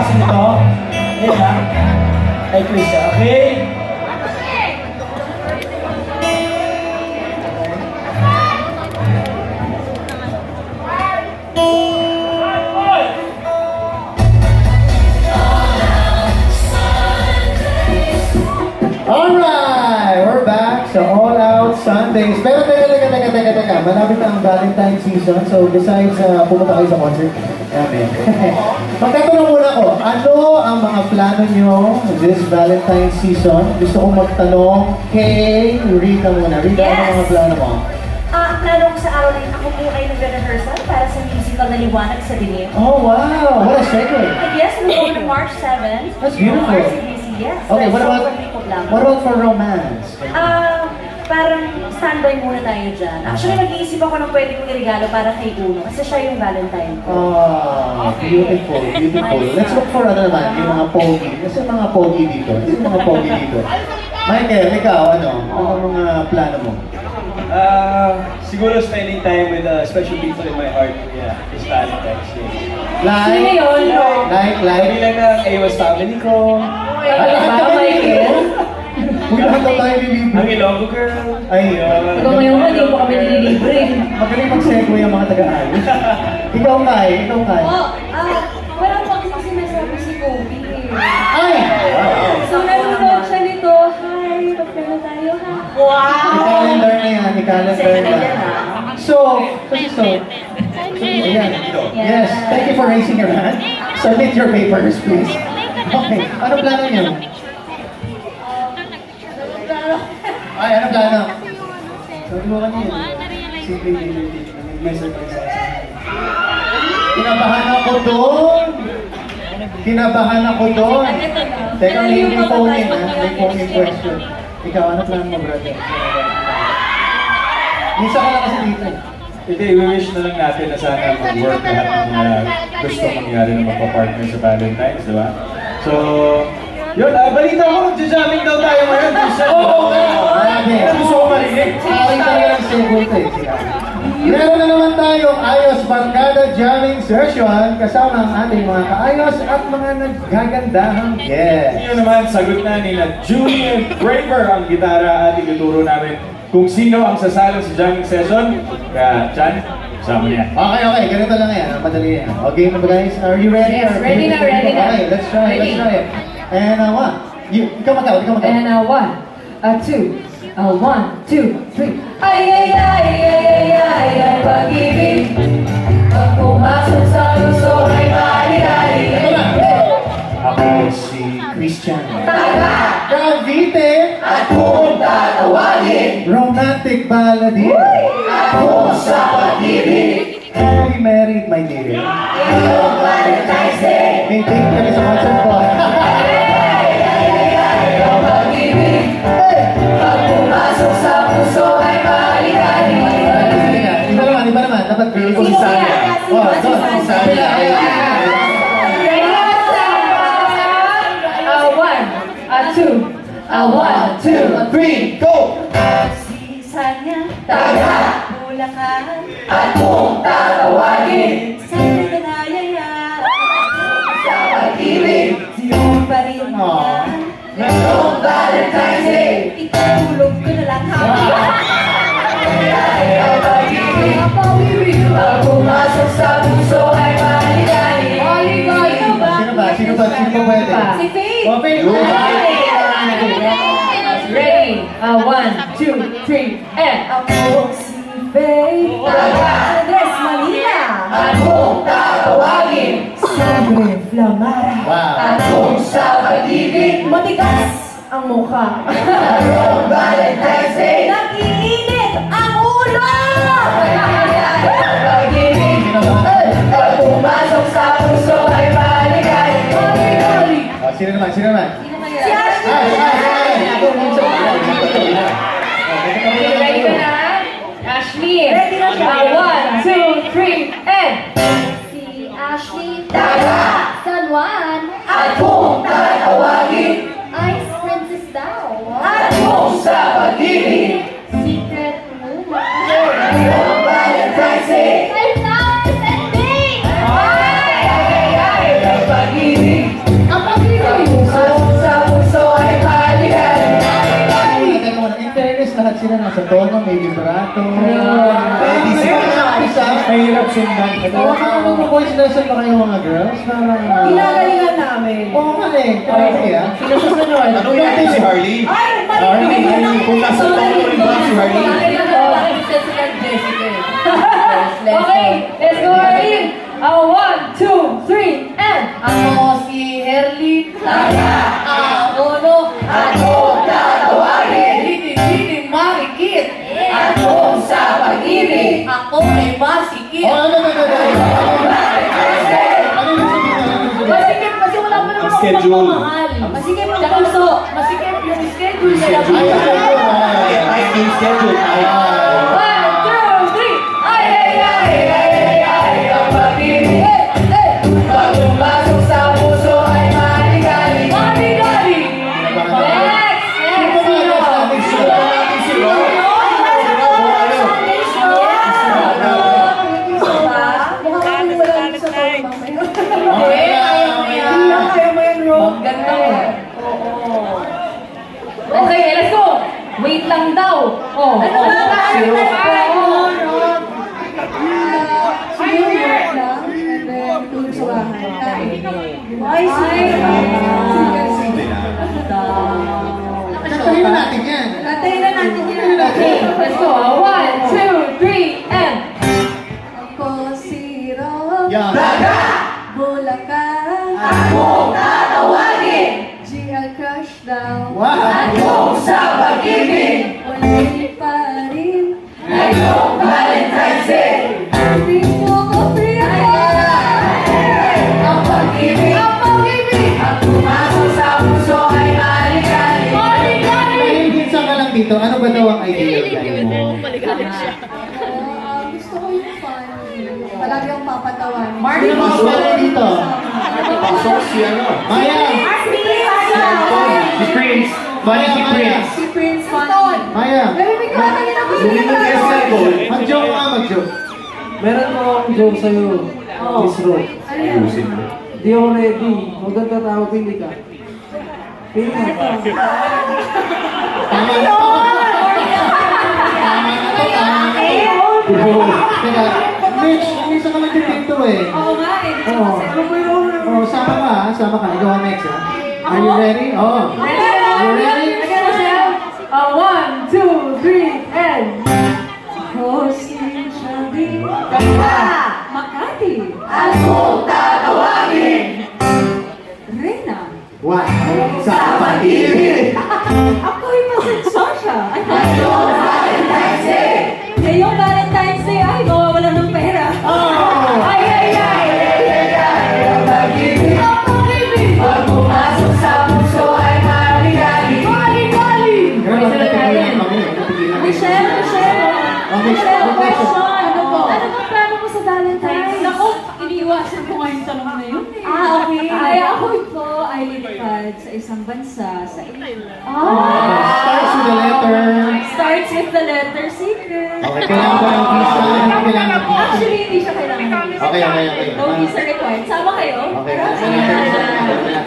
klase nito. Yan ha. Kay Chris, ah. okay? Malapit na ang Valentine season. So, besides uh, pumunta kayo sa concert, Ayan. Magtatanong muna ko, ano ang mga plano nyo this Valentine season? Gusto kong magtanong kay Rita muna. Rita, ano Yes. mga plano mo? Ah, ang plano ko sa araw na yun, ako po ay nagre-rehearsal para sa musical na liwanag sa dilim. Oh, wow! What a segue! Yes, ano po ng March 7. That's beautiful. RCBC, yes. Okay, what about, what about for romance? Ah, parang standby muna tayo dyan. Actually, nag-iisip ako ng pwede kong regalo para kay Uno kasi siya yung Valentine ko. Oh, beautiful, beautiful. Let's look for ano naman, yung mga pogi. Kasi mga pogi dito. Yung mga pogi dito. Michael, ikaw, ano? Ano ang mga plano mo? Ah, siguro spending time with a special people in my heart. Yeah, it's Valentine's Day. Like, Sino yun? like, like, Bilang ng AWAS family ko. Ay, Ba, Michael? Kung lahat na tayo Ang nilibre. Ilonggo girl. Ay, Ikaw ngayon nga, di mo kami nililibre. Magaling mag-segue ang mga taga-ayos. ikaw, Kai, ikaw, Kai. Oh, ah, wala pa kasi sinasabi si Kobe. Ay! So, nanonood siya nito. Hi, pagkano tayo ha? I-calendar na yan, i-calendar na. na? So, so, so, Ayan. Yes, thank you for raising your hand. Submit your papers, please. Okay, ano plano niyo? Ay, ano? Sabi mo kanina. Simple may surprise sa akin. Kinabahan ako doon. Kinabahan ako doon. Teka, may may phone in, ha? May phone in question. Ikaw, ano plano mo, brother? Minsan ka lang kasi dito. eh. Hindi, i-wish na lang natin na sana mag-work lahat ng mga gusto mangyari na magpa-partner sa Valentine's, di ba? So, yun, ah, balita ko, magja-jamming daw tayo ngayon. Oo, oo, Grabe. Gusto ko marinig. Sorry talaga ng segue ito eh. sila. Meron na naman tayong Ayos Barkada Jamming Session kasama ang ating mga kaayos at mga naggagandahang guests. Yun naman, sagot na nila Julian Braver ang gitara at ituturo namin kung sino ang sasalo sa jamming session. Kaya, Chan, sama niya. Okay, okay. Ganito lang yan. Madali yan. Okay na ba guys? Are you ready? Yes, ready na, ready na. Okay, let's try it. Let's try it. And uh, one. You, ikaw magaw, ikaw magaw. And uh, one, uh, two, uh, one, two, three. Ay, ay, ay, ay, ay, ay, ay, pag-ibig. Pag pumasok sa gusto ay na. Ako Si Christian. Taga Cavite. at kung tatawagin. Romantic ballad Ako sa pag-ibig. Happy married, my dear. Girl ko si kaya? Sino Oh, ba si. Uh, one, two, one, two, Three, go! Si Sanya, Taga Bulacan, at kung tatawagin. sa Kanayaya, Sa pag-ibig. Di pa rin Aw. yan. Ngayong Valentine's Day. Itutulog ko na lang ha. Ay, ang pag-ibig. Pag pumasok sa puso ay mali-dali. Sino ba? Sino ba? Sino ba? Sino ba pwede? Si Faith! Oh, Faith. Ready? Uh, one, two, three, and Ako si Faith. Taga. Andres Manila. at kung tatawagin. Sabre Flamara. Wow. Kung sa pag-ibig. Matigas ang mukha. Ngayong Valentine's Day. Oh, sino naman? Sino naman? Si sila nasa tono, may vibrato. Pwede sila. Isa, Mahirap sundan. Oo, parang mag-voice lesson ba kayo mga girls? Parang... ah, Ginagalingan namin. Oo nga eh. Parang kaya. Sino susunod? Ano natin si Harley? Ay! Harley, Harley, kung nasa tono rin ba si Harley? Okay, let's go, Arlene. Uh, one, two, three, and... Ako si Herlin. Ako no. Ako masikip. Oh, ano, na, sabihin? Masikip kasi wala pa naman Ang akong schedule. pagmamahal. Masikip yung puso. Masikip yung schedule nila. Ay, ay, ay, ay, ay. Ay, yung schedule. Ay, One, two, Ay, Tatayin na natin yan. Tatay na natin yan. Okay, let's go. One, two, three, and... Ako si Rob. Yan. Ang papatawan. Sino mas pala dito? Pasok si ano? Maya! Si Prince. Maya, Maya! Si Prince Funny. Maya! Narinig ko kanina na gusto niya talaga. Mag-joke ka, mag-joke. Meron mo akong joke sa'yo, Miss Ro. Ano yan? Di ako ready. Kang tatawa, pili ka. Pili ka. Tama na to. Tama na to, tama na to. Teka, Mitch, ka lang dito eh. Oo nga eh. Oo. Oh, sama ka, ah. sama ka. Ikaw ang next, ha? Are you ready? Oh. You ready? Uh, one, two, three, and... Ako si Shelby. Makati. Ako tatawagin. Reyna. Wow. Sa pag-ibig. Na yun eh. Ah, okay. Ay, ako po ay lilipad sa isang bansa sa Ah. Starts with the letter. Starts with the letter secret. Okay, kailangan ba ng visa? Kailangan. Actually, hindi siya kailangan. Okay, okay, okay. No visa required. Sama kayo? Okay.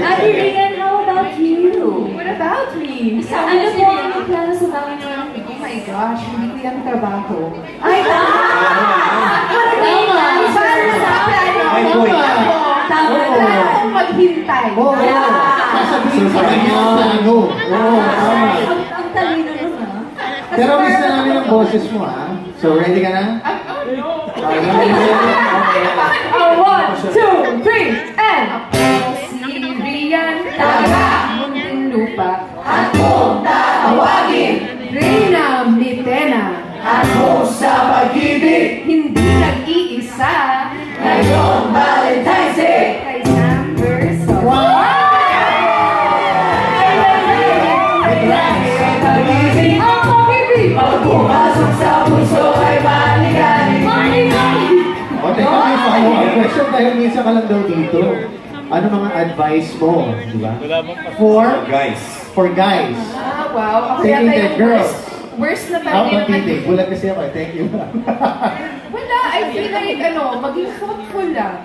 Ate Rian, how about you? What about me? Sama Ano po ang plano sa Valentine's? Oh my gosh, hindi ko yan trabaho. Ay, tama! Tama! Paano sa plano? May point. Tama Oo. Ako maghintay. Oo. Sasabihin sa kanya. Oo, tama. Ang, talino nun ah. Pero miss na namin ang boses mo, ha? So, ready ka na? Oh, one, two, three, and... Si Rian Taga, dahil minsan ka lang daw dito. Ano mga advice mo, di ba? For, Guys. for guys. Ah, wow. Ako Taking yata the yung girls. worst. Worst na talaga about titig? Bulag kasi ako. eh. Thank you. Wala, I feel like, ano, maging thoughtful lang.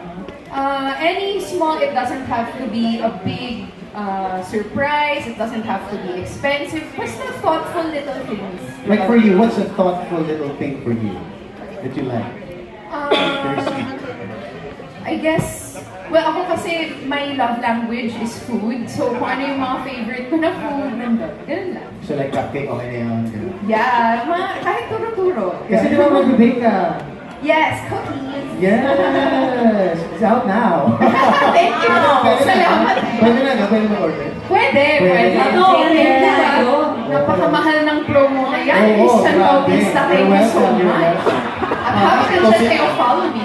Uh, any small, it doesn't have to be a big uh, surprise. It doesn't have to be expensive. Basta thoughtful little things. Like for you, what's a thoughtful little thing for you that you like? Sweet. I guess, well, ako kasi my love language is food. So, kung ano yung mga favorite ko na food. Ganun lang. So like cupcake, okay na yun. ganun. Yeah, mga, kahit turo-turo. Kasi di ba mag-bake ka? Yes, cookies. Yes! It's out now. Thank you. Salamat. Pwede na, no? Pwede mag-order. Pwede, Pwede. pwede. Ano, diba? Napakamahal ng promo na yan. Oo, Instant grabe. copies na You're thank you so welcome, you're much. welcome. At habang nandiyan kayo, follow me.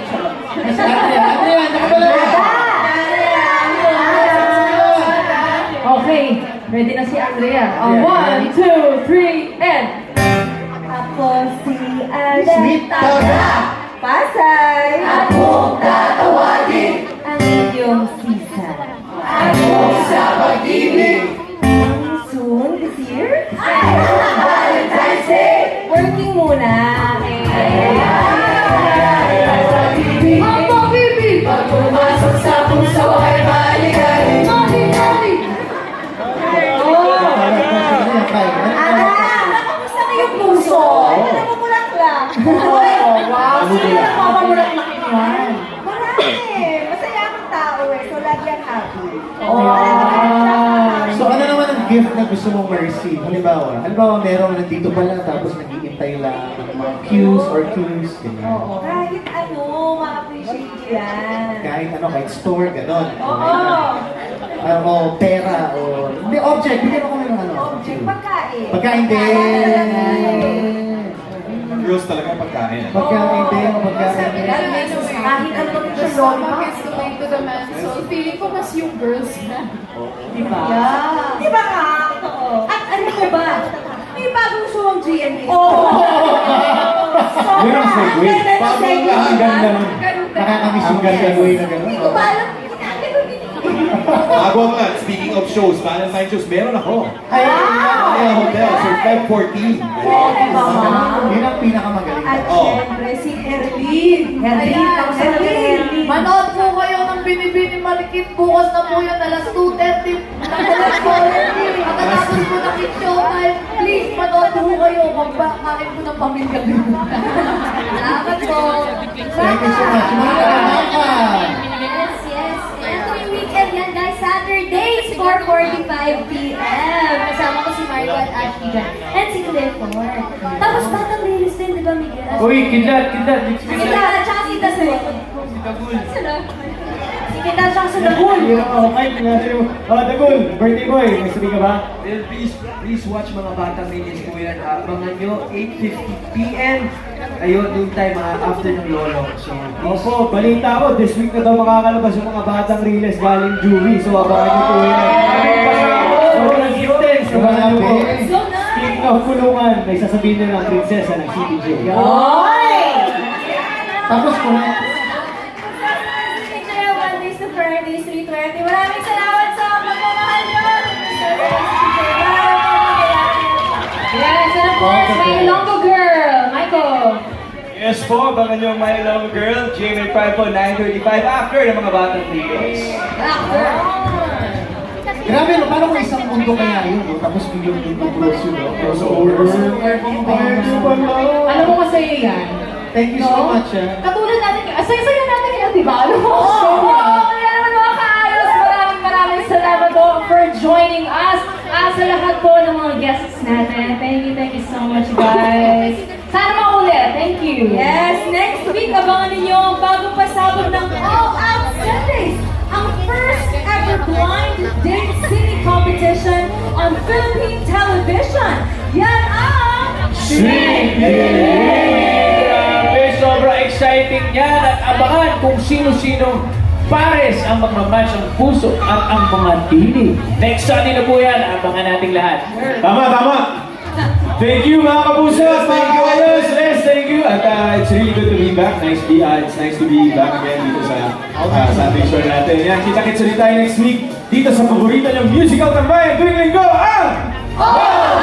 Okay, ready na si Andrea. Yeah, one, two, three, and... Ako si Sweet Taga! Pasay! Akong tatawagin! Ang inyong sisa. Ako sa pag-ibig! So, lagi ang happy. So ano naman ang gift na gusto mong ma-receive? Halimbawa, halimbawa meron nandito pa lang tapos naghihintay lang ng mga cues or cues. ganyan. Kahit ano, ma-appreciate yan. Kahit ano, kahit store, gano'n. Oo. Ah, o pera, o... Hindi, object. Bigyan mo kami ng ano. Object, pagkain. Pagkain din. Girls talaga pagkain. Pagkain din, pagkain din. Kahit ano pa siya So, lolo. gets to make to the man. So, feeling ko mas yung girls na. Diba? Di ba nga? Oo. At ano ko ba? May bagong show ang GMA. Oo! Yun ang segue. Bagong Ang ganda nun. Ganun ka. Nakakamiss yung ganda way na gano'n. Hindi ko ba alam Bago nga, speaking of shows, Valentine's shows, meron ako. Ay, Kaya hotel, so Feb 14. Yun ang pinakamagaling. At Oo. syempre si Herlin. Herlin, Ayan. Herlin. Manood po kayo ng Binibini Malikit. Bukas na po yun, alas 2.30. Nakalas po. Pagkatapos po ng showtime, please, manood po kayo. Magpakain po ng pamilya. Salamat po. Thank you so much. Mga taga Yes, yes. And tuwing weekend yan, guys. Saturdays, 4.45 p.m. Si Marco at dyan. And si Clifford. Tapos batang release din, di ba, Miguel? Uy, kidlat, kidlat. Si Kita, tsaka si Kita sa Sino? Si Kita, tsaka sa Lagul. Oh, Mike, nasa mo. Oh, Dagul, birthday boy. May sabi ka ba? Well, please, please watch mga batang minis po yan. Abangan nyo, 8.50pm. Kayo, noon tayo, mga after ng lolo. So. Opo, balita ko, this week na daw makakalabas yung mga batang riles galing jury. So, abangan niyo po yan. Sobrang niyo po. So nice! Speaking of kulungan, may sasabihin na ng prinsesa ng CBJ. Oy! Tapos 3.20. Maraming salamat sa pagmamahal nyo. Yes, and of course, my girl, Michael. Yes po, abangan niyo My Love Girl, GMA 5 po, 9.35 after ng mga batang riles. Grabe, no? Kung isang mundo kaya yun, no? Tapos biglang yung close yun, no? Crossover. Alam mo masaya yan. Thank you so much, ah. Katulad natin, asaya-saya natin yan, di ba? Alam mo? Oo! Kaya naman mga kaayos, maraming maraming salamat po for joining us. Ah, sa lahat po ng mga guests natin, thank you, thank you so much, guys. Sana maulit. Thank you. Yes, next week, abangan ninyo ang bagong pasabog ng All Out Sundays, ang first ever blind date singing competition on Philippine television. Yan ang Grabe, sobrang exciting yan at abangan kung sino-sino pares ang magmamatch ang puso at ang mga dili. Next Sunday na po yan, abangan nating lahat. Tama, tama. Thank you mga kapuso, thank you ayos, yes, thank you. At uh, it's really good to be back. Nice be, uh, it's nice to be back again dito sa uh, sa ating show natin. Yan, kita-kits ulit tayo next week dito sa paborito niyong musical tambayan tuwing linggo, ang Wala